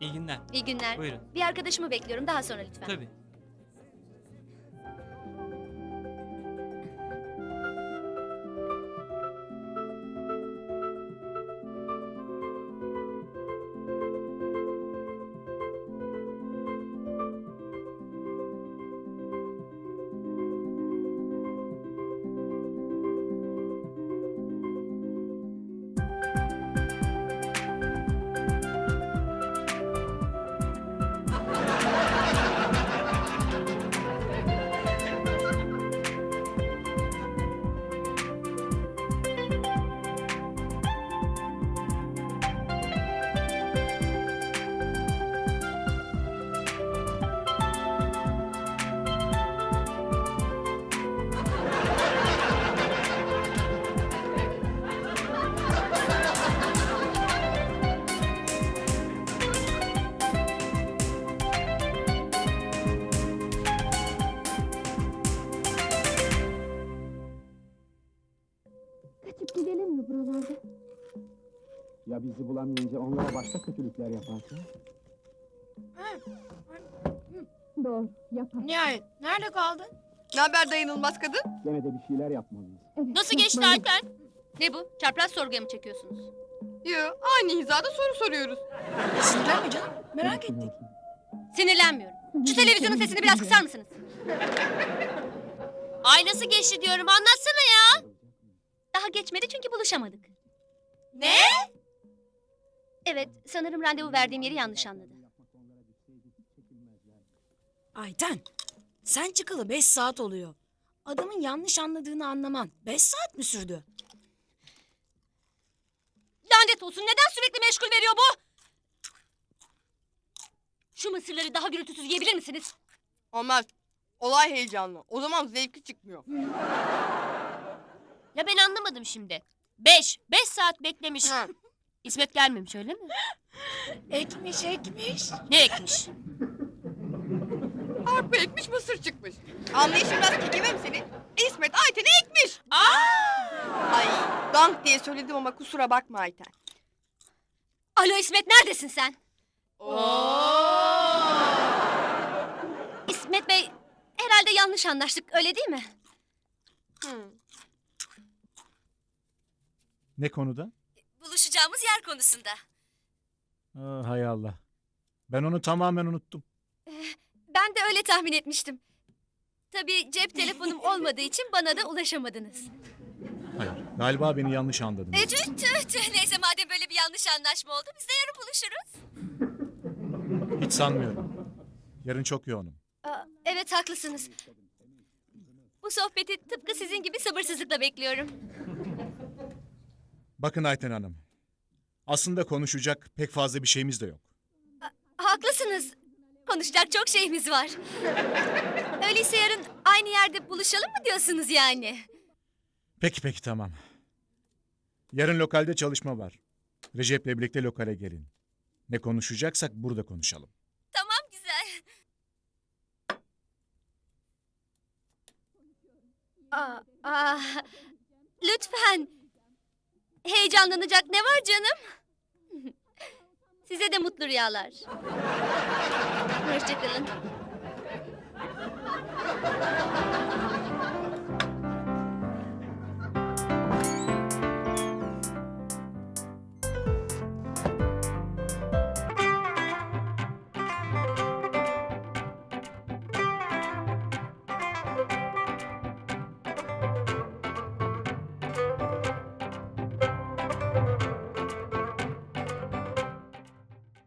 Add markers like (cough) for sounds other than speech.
İyi günler. İyi günler. Buyurun. Bir arkadaşımı bekliyorum. Daha sonra lütfen. Tabii. Ya bizi bulamayınca onlara başka kötülükler yaparsa? Doğru, yapar. Nihayet. Nerede kaldın? Ne haber dayanılmaz kadın? Gene de bir şeyler yapmalıyız. Evet, Nasıl geçti yapmalıyız. Alper? Ne bu? Çapraz sorguya mı çekiyorsunuz? Yo, aynı hizada soru soruyoruz. Sinirlenme canım. Merak ettik. Sinirlenmiyorum. Şu televizyonun sesini biraz kısar mısınız? (laughs) Ay nasıl geçti diyorum anlatsana ya. Daha geçmedi çünkü buluşamadık. Ne? Evet sanırım randevu verdiğim yeri yanlış anladı. Ayten. Sen çıkalı beş saat oluyor. Adamın yanlış anladığını anlaman beş saat mi sürdü? Lanet olsun neden sürekli meşgul veriyor bu? Şu mısırları daha gürültüsüz yiyebilir misiniz? Olmaz. Olay heyecanlı. O zaman zevki çıkmıyor. Ya ben anlamadım şimdi. Beş, beş saat beklemiş. Ha. İsmet gelmemiş öyle mi? Ekmiş ekmiş. Ne ekmiş? (laughs) Arpa ekmiş mısır çıkmış. Anlayışın biraz kekeme mi senin? İsmet Ayten'i ekmiş. Ay dank diye söyledim ama kusura bakma Ayten. Alo İsmet neredesin sen? İsmet Bey herhalde yanlış anlaştık öyle değil mi? Hı. Ne konuda? Buluşacağımız yer konusunda. Aa, hay Allah. Ben onu tamamen unuttum. Ben de öyle tahmin etmiştim. Tabii cep telefonum (laughs) olmadığı için bana da ulaşamadınız. Hayır. Galiba beni yanlış anladınız. E, tüh, tüh, tüh. Neyse madem böyle bir yanlış anlaşma oldu biz de yarın buluşuruz. Hiç sanmıyorum. Yarın çok yoğunum. Aa, evet haklısınız. Bu sohbeti tıpkı sizin gibi sabırsızlıkla bekliyorum. Bakın Ayten Hanım. Aslında konuşacak pek fazla bir şeyimiz de yok. Haklısınız. Konuşacak çok şeyimiz var. Öyleyse yarın aynı yerde buluşalım mı diyorsunuz yani? Peki peki tamam. Yarın lokalde çalışma var. Recep'le birlikte lokale gelin. Ne konuşacaksak burada konuşalım. Tamam güzel. Aa, aa, lütfen. Heyecanlanacak ne var canım? (laughs) Size de mutlu rüyalar. Hoşçakalın.